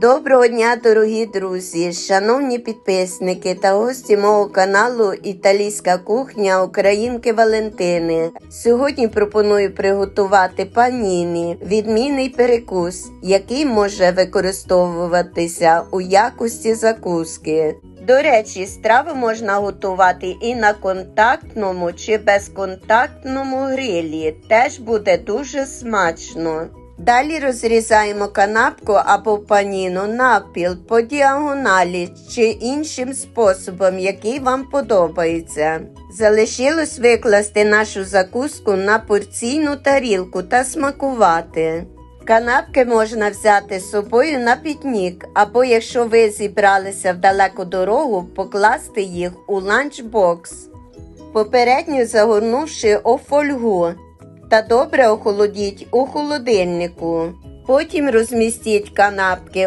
Доброго дня, дорогі друзі, шановні підписники та гості мого каналу Італійська кухня Українки Валентини. Сьогодні пропоную приготувати паніні, відмінний перекус, який може використовуватися у якості закуски. До речі, страви можна готувати і на контактному чи безконтактному грилі. Теж буде дуже смачно. Далі розрізаємо канапку або паніну навпіл по діагоналі чи іншим способом, який вам подобається. Залишилось викласти нашу закуску на порційну тарілку та смакувати. Канапки можна взяти з собою на пікнік, або якщо ви зібралися в далеку дорогу, покласти їх у ланчбокс, попередньо загорнувши у фольгу та добре охолодіть у холодильнику. Потім розмістіть канапки